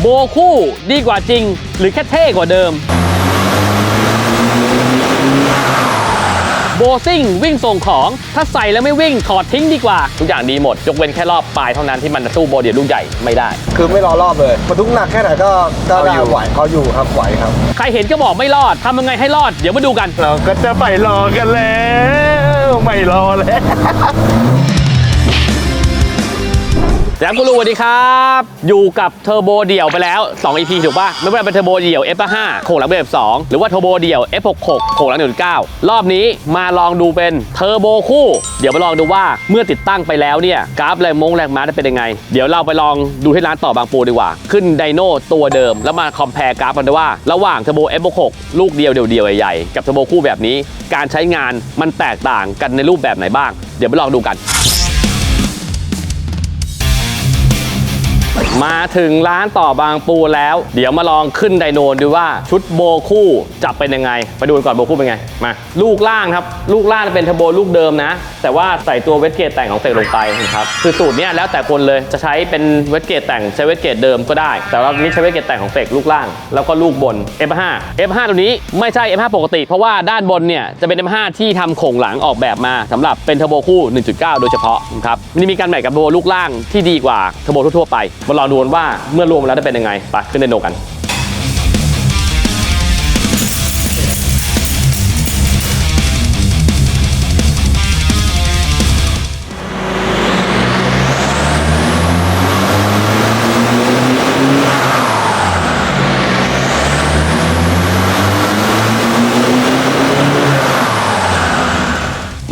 โบคู่ดีกว่าจริง หรือแค่เท่กว่าเดิม โบซิ่งวิ่งส่งของ ถ้าใส่แล้วไม่วิ่งถอดทิ้งดีกว่า ทุกอย่างดีหมด ยกเว้นแค่รอบปลายเท่านั้นที่มันจะสู้โบเดียวลูกใหญ่ไม่ได้ คือไม่รอรอบเลยบรรทุกหนักแค่ไหนก็ก็เอาได้อยู่ไหวเขาอยู่ครับไหวครับ ใครเห็นก็บอกไม่รอดทำยังไงให้รอด เดี๋ยวมาดูกัน เราก็จะไปรอกันแล้ว ไม่รอแล้ว แล้กูรูสวัสดีครับ อยู่กับเทอร์โบเดี่ยวไปแล้ว 2 EP ถูกป่ะ ไม่ว่าเป็นเทอร์โบเดี่ยว F5 โขงหลังเบร2หรือว่าเทอร์โบเดี่ยว F66 โขงหลัง1.9 รอบนี้มาลองดูเป็นเทอร์โบคู่ เดี๋ยวมาลองดูว่าเมื่อติดตั้งไปแล้วเนี่ย กราฟแรงมงแรงม้าจะเป็นยังไง เดี๋ยวเราไปลองดูที่ร้านต่อบางปูดีกว่า ขึ้นไดโน่ตัวเดิม แล้วมาคอมเพลกราฟกันดูว่า ระหว่างเทอร์โบ F66 ลูกเดียวเดียวใหญ่ๆกับเทอร์โบคู่แบบนี้ การใช้งานมันแตกต่างกันในรูปแบบไหนบ้าง เดี๋ยวไปลองดูกัน มาถึงร้านต่อบางปูแล้ว เดี๋ยวมาลองขึ้นไดโนดูว่าชุดโบคู่จะเป็นยังไง ไปดูก่อนโบคู่เป็นไง มา ลูกล่างครับ ลูกล่างเป็นเทอร์โบลูกเดิมนะ แต่ว่าใส่ตัวเวทเกตแต่งของเฟกลงไปนะครับคือสูตรเนี้ยแล้วแต่คนเลยจะใช้เป็นเวทเกตแต่งใช้เวทเกตเดิมก็ได้ แต่ว่านี่ใช้เวทเกตแต่งของเฟกลูกล่าง แล้วก็ลูกบน F5 F5 ตัวนี้ไม่ใช่ F5 ปกติ เพราะว่าด้านบนเนี่ยจะเป็น F5 ที่ทำโครงหลังออกแบบมาสำหรับเป็นเทอร์โบคู่ 1.9 โดยเฉพาะนะครับมันมีการแมทกับเทอร์โบลูกล่างที่ดีกว่าเทอร์โบทั่วๆไปมาลองดูกันว่าเมื่อรวมแล้วจะเป็นยังไงไปขึ้นไดโนกัน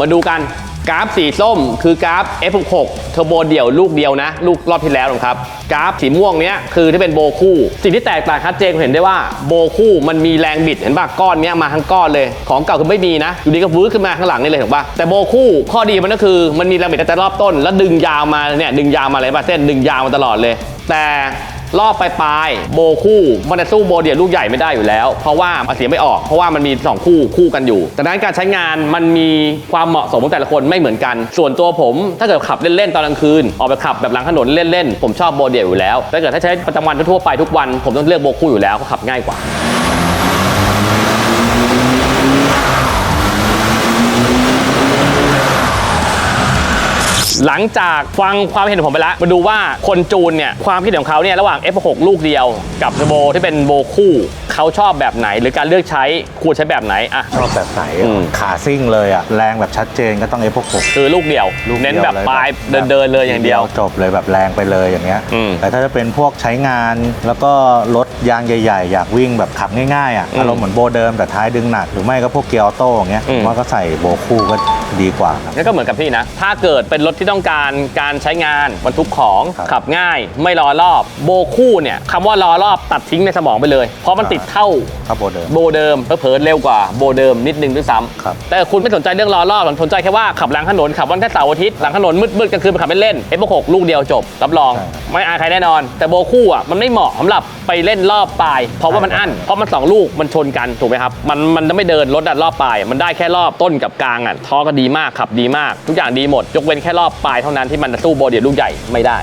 มาดูกัน กราฟสีส้มคือกราฟ F66 เทอร์โบเดี่ยวลูกเดียวนะ ลูกรอบที่แล้วนะครับ กราฟสีม่วงเนี้ยคือที่เป็นโบคู่ สิ่งที่แตกต่างชัดเจนเห็นได้ว่าโบคู่มันมีแรงบิดเห็นป่ะก้อนเนี้ยมาทั้งก้อนเลย ของเก่าคือไม่มีนะอยู่ดีก็วื้อขึ้นมาข้างหลังนี่เลยเห็นป่ะแต่โบคู่ข้อดีมันก็คือมันมีแรงบิดตั้งแต่รอบต้น แล้วดึงยาวมาเนี่ยดึงยาวมาเลยป่ะเส้นดึงยาวมาตลอดเลย แต่ รอบปลายๆโบคู่มันจะสู้โบเดียวลูกใหญ่ไม่ได้อยู่แล้ว เพราะว่าเอาเสียไม่ออกเพราะว่ามันมี 2 คู่คู่กันอยู่ดังนั้นการใช้งานมันมีความเหมาะสมของแต่ละคนไม่เหมือนกัน ส่วนตัวผมถ้าเกิดขับเล่นๆตอนกลางคืน ออกไปขับแบบหลังถนนเล่นๆผมชอบโบเดียวอยู่แล้วถ้าเกิดถ้าใช้ประจำวันทั่วๆไปทุกวันผมต้องเลือกโบคู่อยู่แล้วก็ขับง่ายกว่า หลังจากฟังความเห็นของผมไปแล้ว มาดูว่าคนจูนเนี่ยความคิดของเขาเนี่ยระหว่าง F6 ลูกเดียว กับเทอร์โบที่เป็นโบคู่เขาชอบแบบไหน หรือการเลือกใช้ควรใช้แบบไหนอะ ชอบแบบไหนอืม ขาซิ่งเลยอะ แรงแบบชัดเจนก็ต้อง F66 คือลูกเดียว ลูกดียวเน้นแบบลยปลายเดินเดินๆเลยอย่างเดียว จบเลยแบบแรงไปเลยอย่างเงี้ย อืมแต่ถ้าจะเป็นพวกใช้งานแล้วก็รถยางใหญ่ ๆ อยากวิ่งแบบขับง่ายๆอะอืมอารมณ์เหมือนโบเดิมแต่ท้ายดึงหนักหรือไม่ก็พวกเกียร์ออโต้อย่างเงี้ยอืม ผมว่าก็ใส่โบคู่ก็ ดีกว่าครับนั่นก็เหมือนกับพี่นะ ถ้าเกิดเป็นรถที่ต้องการการใช้งานบรรทุกของครับขับง่าย ไม่รอรอบโบคู่เนี่ยคำว่ารอรอบตัดทิ้งในสมองไปเลย เพราะมันติดเท่าครับโบเดิม โบเดิมเผลอๆเร็วกว่าโบเดิมนิดนึงด้วยซ้ำครับแต่คุณไม่สนใจเรื่องรอรอบสนใจแค่ว่าขับหลังถนนขับวันแค่เสาร์อาทิตย์หลังถนนมืดๆกลางคืนไปขับเล่นๆ F6 ลูกเดียวจบ รับรอง ใช่ครับไม่อายใครแน่นอน แต่โบคู่อะมันไม่เหมาะสำหรับไปเล่นรอบปลายเพราะว่ามันอั้น เพราะมันสองลูกมันชนกันถูกไหมครับ มันมันจะไม่เดินรถดัดรอบปลาย มันได้แค่รอบต้นกับกลางอะท้อก็ดีมากขับดีมาก ทุกอย่างดีหมด ยกเว้นแค่รอบปลายเท่านั้นที่มันจะสู้โบเดียวลูกใหญ่ไม่ได้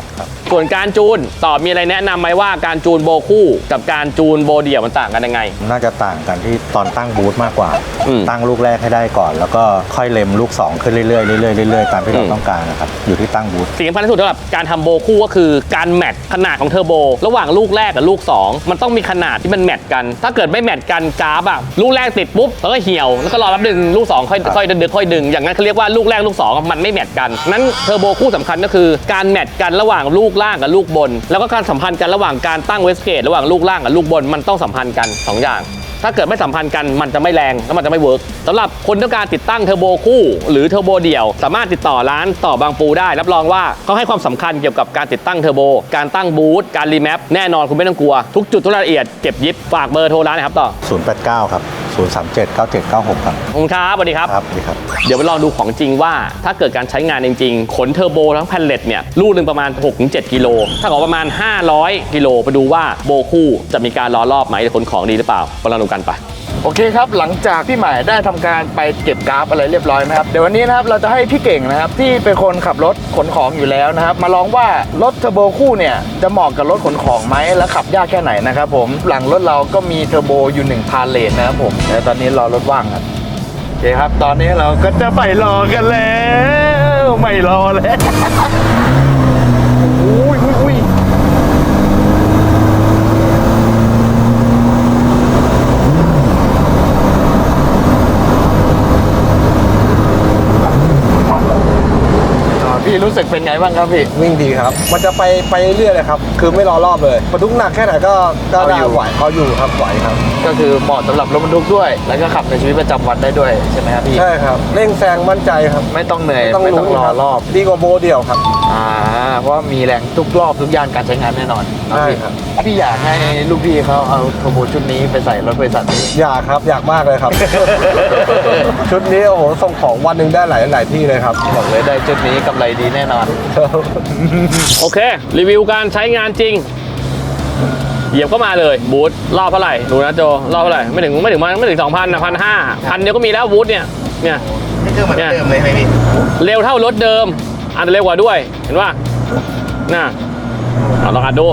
ส่วนการจูนต่อมีอะไรแนะนำไหมว่าการจูนโบคู่กับการจูนโบเดี่ยวมันต่างกันยังไง น่าจะต่างกันที่ตอนตั้งบูธมากกว่า อืมตั้งลูกแรกให้ได้ก่อน แล้วก็ค่อยเล็มลูก 2 ขึ้นเรื่อยๆเรื่อยๆเรื่อยๆตามที่เราอืม ต้องการนะครับอยู่ที่ตั้งบูธ สิ่งสำคัญที่สุดสำหรับการทำโบคู่ก็คือการแมทขนาดของเทอร์โบ ระหว่างลูกแรกกับลูก 2 มันต้องมีขนาดที่มันแมทกัน ถ้าเกิดไม่แมทกันกราฟอะลูกแรกติดปุ๊บแล้วก็เหี่ยวแล้วก็รอแป๊บนึงลูก 2 ค่อยครับ ค่อยดึงค่อยดึงอย่างนั้นเขาเรียกว่าลูกแรกลูก2มันไม่แมทกัน นั้นเทอร์โบคู่สำคัญก็คือการแมทกันระหว่างลูกล่างกับลูกบน แล้วก็การสัมพันธ์กันระหว่างการตั้งเวสเกตระหว่างลูกล่างกับลูกบนมันต้องสัมพันธ์กันสองอย่างถ้าเกิดไม่สัมพันธ์กันมันจะไม่แรงแล้วมันจะไม่เวิร์กสำหรับคนต้องการติดตั้งเทอร์โบคู่ หรือเทอร์โบเดี่ยว สามารถติดต่อร้านต่อบางปูได้ รับรองว่าเขาให้ความสำคัญเกี่ยวกับการติดตั้งเทอร์โบ การตั้งบูธการรีแมปแน่นอนคุณไม่ต้องกลัว ทุกจุดทุกรายละเอียดเก็บยิบฝากเบอร์โทรร้านนะครับต่อ 089 ครับ 037 9796 ครับขอบคุณครับสวัสดีครับ ครับสวัสดีครับ เดี๋ยวไปลองดูของจริงว่า ถ้าเกิดการใช้งานจริงๆ ขนเทอร์โบทั้งแผ่นเหล็กเนี่ยลูกหนึ่งประมาณ 6-7 กิโล ถ้ากับประมาณ 500 กิโลไปดูว่าโบคู่จะมีการล้อรอบไหมหรือขนของดีหรือเปล่าไปลองดูกันไป โอเคครับ หลังจากพี่หมายได้ทำการไปเก็บกราฟอะไรเรียบร้อยนะครับ เดี๋ยววันนี้นะครับเราจะให้พี่เก่งนะครับที่เป็นคนขับรถขนของอยู่แล้วนะครับ มาลองว่ารถเทอร์โบคู่เนี่ยจะเหมาะกับรถขนของไหมและขับยากแค่ไหนนะครับผมหลังรถเราก็มีเทอร์โบอยู่1พาเลทนะครับผมแต่ตอนนี้รอรถว่างครับโอเคครับ ตอนนี้เราก็จะไปรอกันแล้ว ไม่รอแล้วอุ้ยอุ้ยอุ้ย อ่าพี่ รู้สึกเป็นไงบ้างครับพี่ วิ่งดีครับ มันจะไปไปเรื่อยๆเลยครับ คือไม่รอรอบเลยบรรทุกหนักแค่ไหนก็ก็เอาได้อยู่ ไหวเขาอยู่ครับไหวครับ ก็คือเหมาะสำหรับรถบรรทุกด้วย แล้วก็ขับในชีวิตประจำวันได้ด้วยใช่ไหมครับพี่ ใช่ครับ เร่งแซงมั่นใจครับไม่ต้องเหนื่อยไม่ต้องไม่ต้องลุ้นรอครับรอบ ดีกว่าโบเดียวครับ อ่า เพราะว่ามีแรงทุกรอบทุกย่านการใช้งานแน่นอนนะใช่พี่ครับ พี่อยากให้ลูกพี่เขาเอาโทโบชุดนี้ไปใส่รถบริษัทนี้ อยากครับอยากมากเลยครับ ชุดนี้โอ้โหส่งของวันหนึ่งได้หลายหลายที่เลยครับ บอกเลยได้ชุดนี้กำไรดีแน่นอน โอเค รีวิวการใช้งานจริง เหยียบเข้ามาเลยบูธรอบเท่าไหร่ดูนะโจรอบเท่าไหร่ไม่ถึงไม่ถึงมันไม่ถึงสองพันนะพันห้าพันเดียวก็มีแล้วบูธเนี่ยเนี่ย นี่คือเหมือนเนี่ยเดิมเลยไหมพี่ เร็วเท่ารถเดิมอาจจะเร็วกว่าด้วย เห็นว่า น่ะเอาลองอัดดู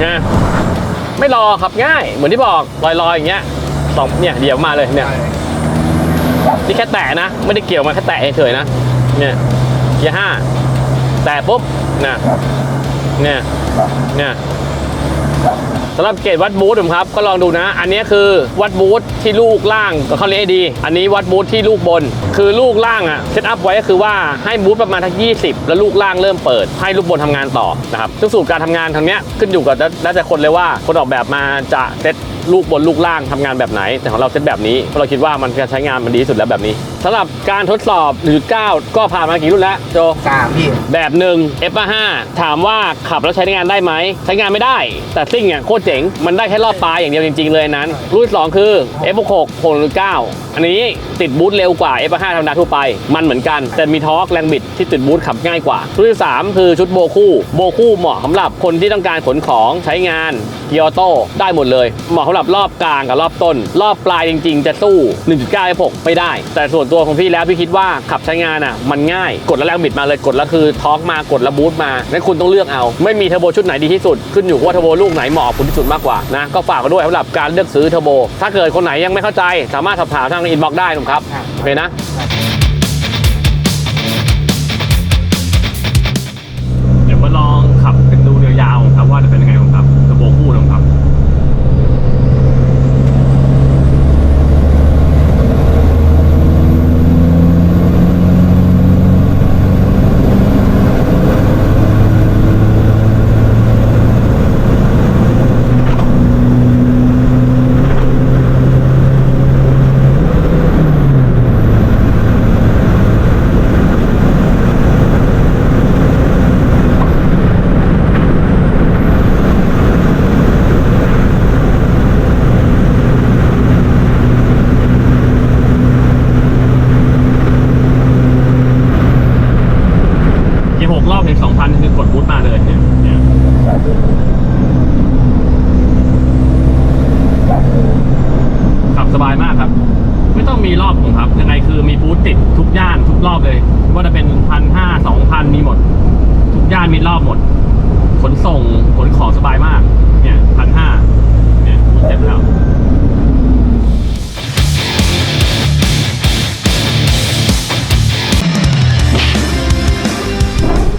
ไงไม่รอขับง่าย เหมือนที่บอกลอยๆอย่างเงี้ยสองเนี่ยเดี๋ยวมาเลยเนี่ยนี่แค่แตะนะ ไม่ได้เกี่ยวมาแค่แตะเฉยๆนะเนี่ยเกียร์ห้าแตะปุ๊บนะเนี่ยเนี่ย สำหรับเกรดวัดบูธผมครับก็ลองดูนะ อันนี้คือวัดบูธที่ลูกล่างก็เขาเรียกให้ดีอันนี้วัดบูธที่ลูกบน คือลูกล่างอะเซตอัพไว้ก็คือว่าให้บูธประมาณทั้ง20 แล้วลูกล่างเริ่มเปิด ให้ลูกบนทำงานต่อนะครับซึ่งสูตรการทำงานทางเนี้ยขึ้นอยู่กับแล้วแต่คนเลยว่าคนออกแบบมาจะเซตลูกบนลูกล่างทำงานแบบไหน แต่ของเราเซตแบบนี้เพราะเราคิดว่ามันจะใช้งานมันดีที่สุดแล้วแบบนี้สำหรับการทดสอบ1.9ก็ผ่านมากี่รุ่นแล้วโจสามพี่แบบหนึ่ง f 5 ถามว่าขับแล้วใช้งานได้ไหมใช้งานไม่ได้ แต่ซิ่งอะโคตรเจ๋ง มันได้แค่รอบปลายอย่างเดียวจริงๆเลยนั้น รุ่นที่สองคือ f 6 6 1 9อันนี้ติดบูทเร็วกว่า f 5 ธรรมดาทั่วไป มันเหมือนกัน แต่มีทอร์กแรงบิดที่ติดบูทขับง่ายกว่ารุ่นที่สามคือชุดโบคู่โบคู่เหมาะสำหรับคนที่ต้องการขนของใช้งานเกียร์ออโต้ได้หมดเลย เหมาะสำหรับรอบกลางกับรอบต้น รอบปลายจริง ๆ จะสู้ 1.9 f 6 ไม่ได้ แต่ส่วนตัวของพี่แล้วพี่คิดว่าขับใช้งานอะมันง่ายกดแล้วแรงบิดมาเลยกดแล้วคือทอร์กมากดแล้วบูทมางั้นคุณต้องเลือกเอา ไม่มีเทอร์โบชุดไหนดีที่สุดขึ้นอยู่ว่าเทอร์โบลูกไหนเหมาะคุณที่สุดมากกว่านะก็ฝากกันด้วยสำหรับการเลือกซื้อเทอร์โบถ้าเกิดคนไหนยังไม่เข้าใจ สามารถสอบถามทางอินบ็อกซ์ได้นะครับ โอเคนะ เดี๋ยวมาลองขับกันดูยาวๆครับว่าจะเป็นยังไงครับเทอร์โบคู่นะครับ เกียร์หกรอบถึงสองพันคือก ดบูทมาเลยเนี่ยเนี่ยขับสบายมากครับ ไม่ต้องมีรอบผมครับ ยังไงคือมีบูทติดทุกย่านทุกรอบเลย ว่าจะเป็น